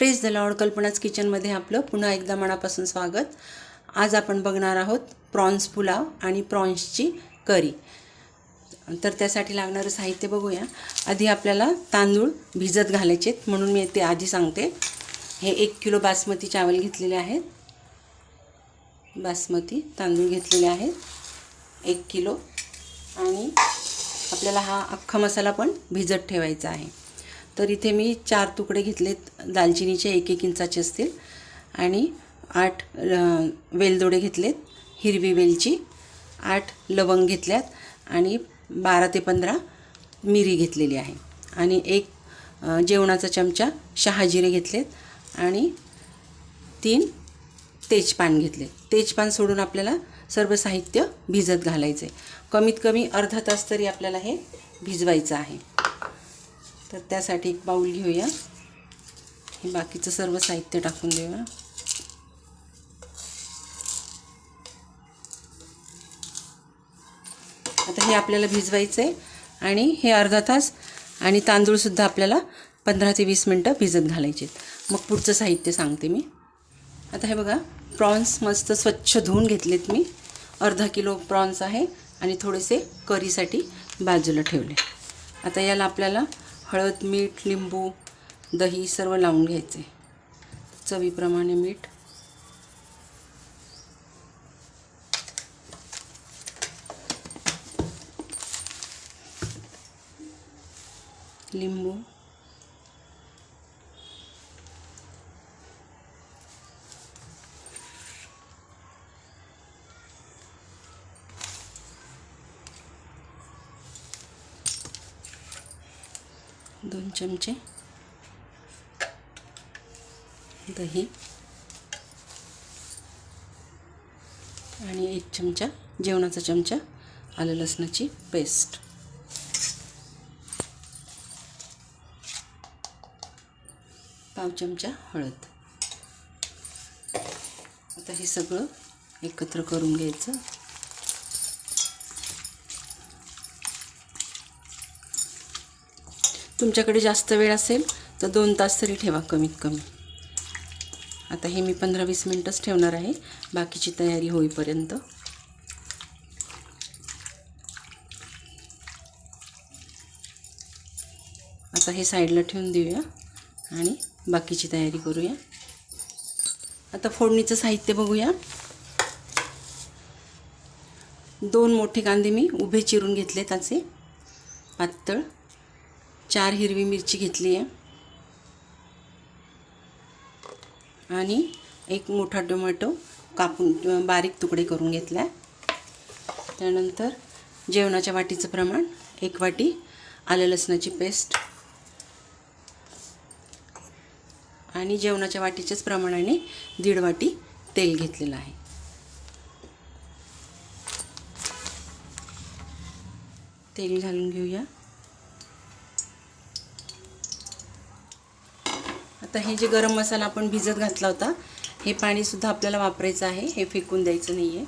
Press the Lord कल्पनाच किचनमध्ये आपलं पुन्हा एकदा मनापासून स्वागत. आज आपण बघणार आहोत प्रॉन्स पुलाव आणि प्रॉन्सची करी. तर त्यासाठी लागणारं साहित्य बघूया. आधी आपल्याला तांदूळ भिजत घालायचे आहेत, म्हणून मी ते आधी सांगते. हे एक किलो बासमती चावल घेतलेले आहेत. बासमती तांदूळ घेतलेले आहेत. एक किलो. आणि आपल्याला हा अख्खा मसाला पण भिजत ठेवायचा आहे. तर इथे मी चार तुकडे घेतलेत दालचिनीचे एक एक इंचाचे असतील. आणि आठ वेलदोडे घेतलेत हिरवी वेलची. आठ लवंग घेतल्यात आणि बारा ते पंधरा मिरी घेतलेली आहे. आणि एक जेवणाचा चमचा शहाजिरे घेतलेत आणि तीन तेजपान घेतले तेजपान सोडून आपल्याला सर्व साहित्य भिजत घालायचं आहे कमीत कमी अर्धा तास तरी आपल्याला हे भिजवायचं आहे. तर त्यासाठी एक बाऊल घेऊया. हे बाकीचं सर्व साहित्य टाकून देऊया. आता हे आपल्याला भिजवायचं आहे आणि हे अर्धा तास आणि तांदूळसुद्धा आपल्याला पंधरा ते वीस मिनटं भिजत घालायचे आहेत. मग पुढचं साहित्य सांगते मी. आता हे बघा प्रॉन्स मस्त स्वच्छ धुवून घेतलेत मी. अर्धा किलो प्रॉन्स आहे आणि थोडेसे करीसाठी बाजूला ठेवले. आता याला आपल्याला हळद मीठ लिंबू दही सर्व लावून घ्यायचे. चवीप्रमाणे मीठ. लिंबू. दोन चमचे. दही. आणि एक चमचा जेवणाचा चमचा आलं लसणाची पेस्ट. पाव चमचा हळद. आता हे सगळं एकत्र करून घ्यायचं. तुमच्याकडे जास्त वेळ असेल तर दोन तास तरी ठेवा कमीत कमी. आता हे मी पंधरा वीस मिनटंच ठेवणार आहे. बाकीची तयारी होईपर्यंत. आता हे साईडला ठेवून देऊया आणि बाकीची तयारी करूया. आता फोडणीचं साहित्य बघूया. दोन मोठे कांदे मी उभे चिरून घेतले त्याचे पातळ. चार हिरवी मिरची घेतली आहे. आणि एक मोठा टोमॅटो कापून बारीक तुकडे करून घेतला त्यानंतर जेवणाच्या वाटीचं प्रमाण एक वाटी आलं लसणाची पेस्ट. आणि जेवणाच्या वाटीच्याच प्रमाणाने दीड वाटी तेल घेतलेलं आहे. तेल घालून घेऊया. आता हे जे गरम मसाला आपण भिजत घातला होता हे पाणीसुद्धा आपल्याला वापरायचं आहे हे फेकून द्यायचं नाही आहे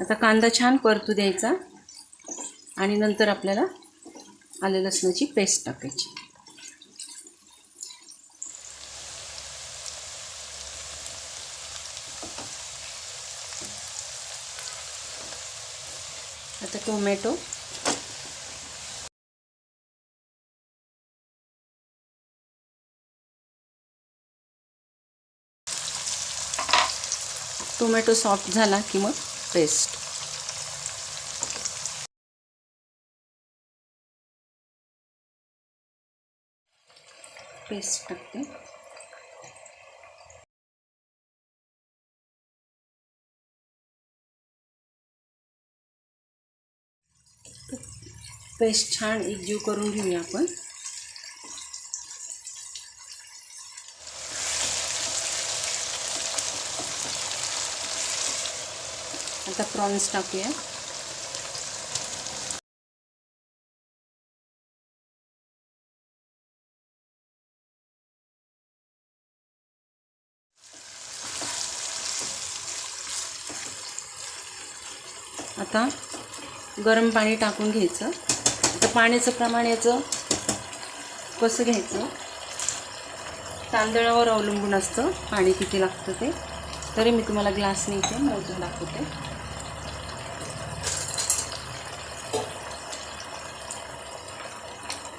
आता कांदा छान परतू द्यायचा. आणि नंतर आपल्याला आलं लसणाची पेस्ट टाकायची. आता टोमॅटो टोमॅटो सॉफ्ट झाला की मग पेस्ट. पेस्ट टाकते. पेस्ट छान एकजीव करून घेऊया आपण. प्रॉन्स टाकूया. आता गरम पाणी टाकून घ्यायचं. आता पाण्याचं प्रमाण याचं कसं घ्यायचं? तांदळावर अवलंबून असतं. पाणी किती लागतं ते? तरी मी तुम्हाला ग्लासने इथे मोजून दाखवते.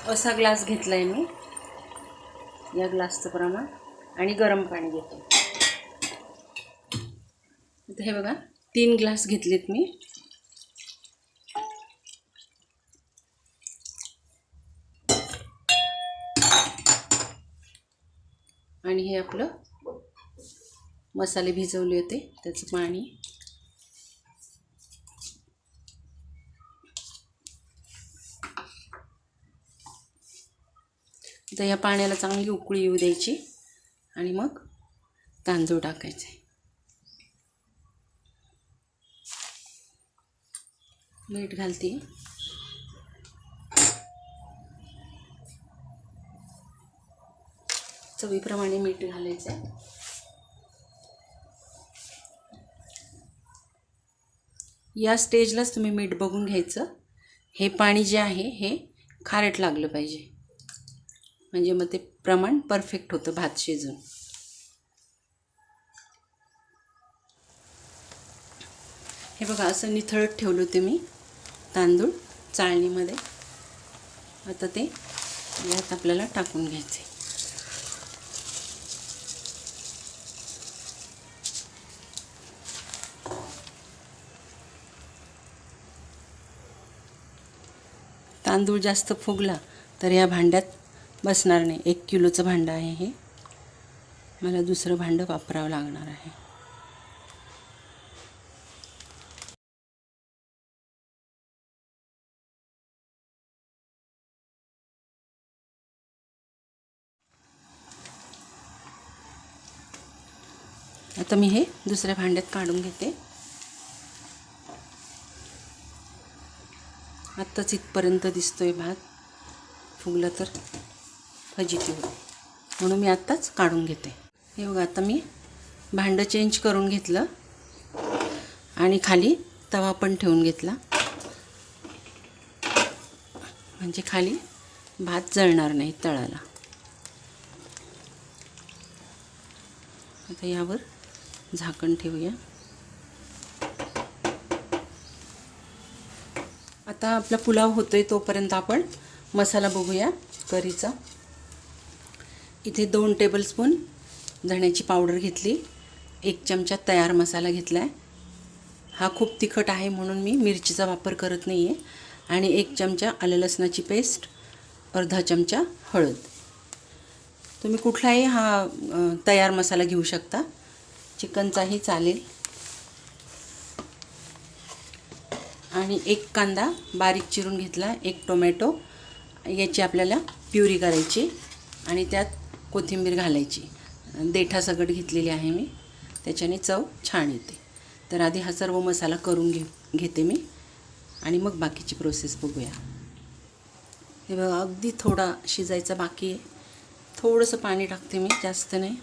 असा ग्लास घेतला आहे मी. या ग्लासचं प्रमाण. आणि गरम पाणी घेतो. आता हे बघा तीन ग्लास घेतलेत मी. आणि हे आपलं मसाले भिजवले होते त्याचं पाणी. तर या पाण्याला चांगली उकळी येऊ द्यायची. आणि मग तांदूळ टाकायचे. मीठ घालते. चवीप्रमाणे मीठ घालायचं. या स्टेजलाच तुम्ही मीठ बघून घ्यायचं. हे पाणी जे आहे हे खारट लागलं पाहिजे. म्हणजे मग ते प्रमाण परफेक्ट होतं भात शिजून. हे बघा असं निथळत ठेवलं होते मी तांदूळ चाळणीमध्ये. आता ते यात आपल्याला टाकून घ्यायचे तांदूळ जास्त फुगला तर या भांड्यात बसणार नाही. एक किलोचं भांडं आहे हे. मला दुसरं भांडं वापरावं लागणार आहे. आता मी हे दुसऱ्या भांड्यात काढून घेते. आत्ताच इथपर्यंत दिसतोय भात फुगलं तर. फजिती म्हणून मी आत्ताच काढून घेते. हे बघा आता मी भांडं चेंज करून घेतलं आणि खाली तवा पण ठेवून घेतला. म्हणजे खाली भात जळणार नाही तळाला. आता यावर झाकण ठेवूया. आता आपला पुलाव होतोय तोपर्यंत आपण मसाला बघूया करीचा. इथे दोन टेबलस्पून धण्याची पावडर घेतली. एक चमचा तयार मसाला घेतला आहे हा खूप तिखट आहे म्हणून मी मिरचीचा वापर करत नाही आहे आणि एक चमचा आलं लसणाची पेस्ट अर्धा चमचा हळद. तुम्ही कुठलाही हा तयार मसाला घेऊ शकता. चिकनचाही चालेल. आणि एक कांदा बारीक चिरून घेतला एक टोमॅटो याची आपल्याला प्युरी करायची. आणि त्यात कोथिंबीर घालायची. देठासकट घेतलेली आहे मी. त्याच्याने चव छान येते. तर आधी हा सर्व मसाला करून घे घेते मी. आणि मग बाकीची प्रोसेस बघूया. हे बघा अगदी थोडा शिजायचा बाकी आहे. थोडंसं पाणी टाकते मी जास्त नाही.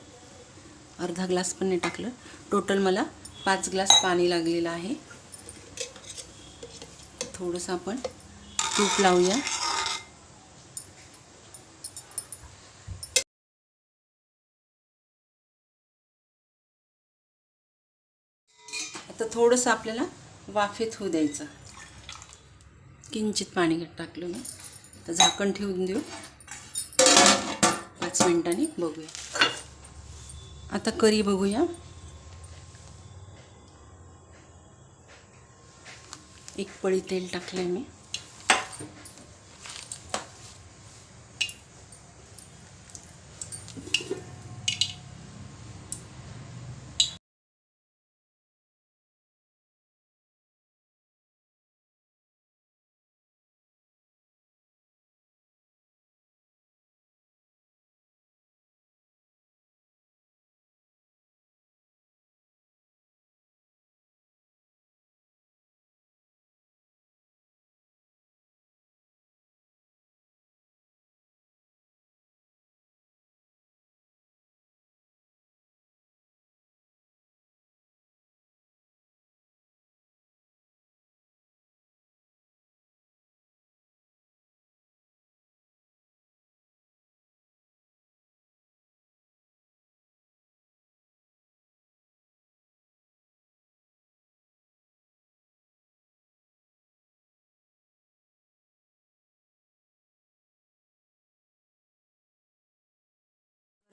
अर्धा ग्लास पण नाही टाकलं. टोटल मला पाच ग्लास पाणी लागलेलं आहे. थोडंसं आपण तूप लावूया. आता थोडंसं आपल्याला वाफेत होऊ द्यायचं. किंचित पाणी टाकलं मी. तर झाकण ठेवून देऊ. पाच मिनटांनी बघूया. आता करी बघूया. एक पळी तेल टाकलं आहे मी.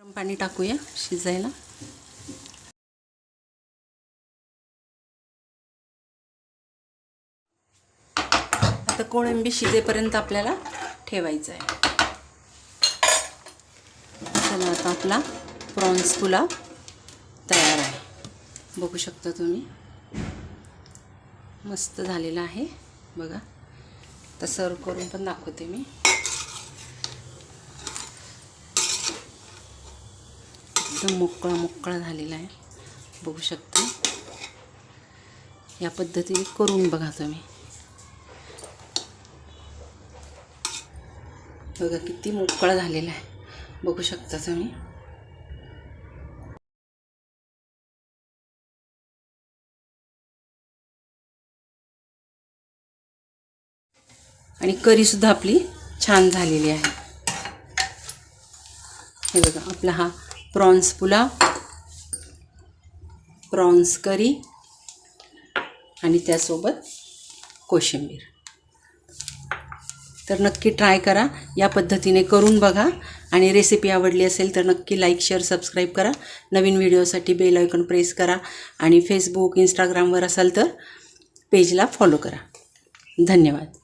गरम पाणी टाकूया शिजायला. आता कोळंबी शिजेपर्यंत आपल्याला ठेवायचं आहे चला आता आपला प्रॉन्स पुलाव तयार आहे. बघू शकता तुम्ही. मस्त झालेला आहे. बघा. तर सर्व करून पण दाखवते मी. एकदम मोकळा मोकळा झालेला आहे. बघू शकता. या पद्धतीने करून बघा तुम्ही. बघा किती मोकळा झालेला आहे. बघू शकता तुम्ही. आणि करीसुद्धा आपली छान झालेली आहे. हे बघा आपला हा प्रॉन्स पुलाव प्रॉन्स करी आणि त्यासोबत कोशिंबीर. तर नक्की ट्राय करा या पद्धतीने करून बघा आणि रेसिपी आवडली असेल तर नक्की लाईक शेअर सबस्क्राईब करा. नवीन व्हिडिओसाठी बेल आयकॉन प्रेस करा आणि फेसबुक इंस्टाग्रामवर असाल तर पेजला फॉलो करा. धन्यवाद.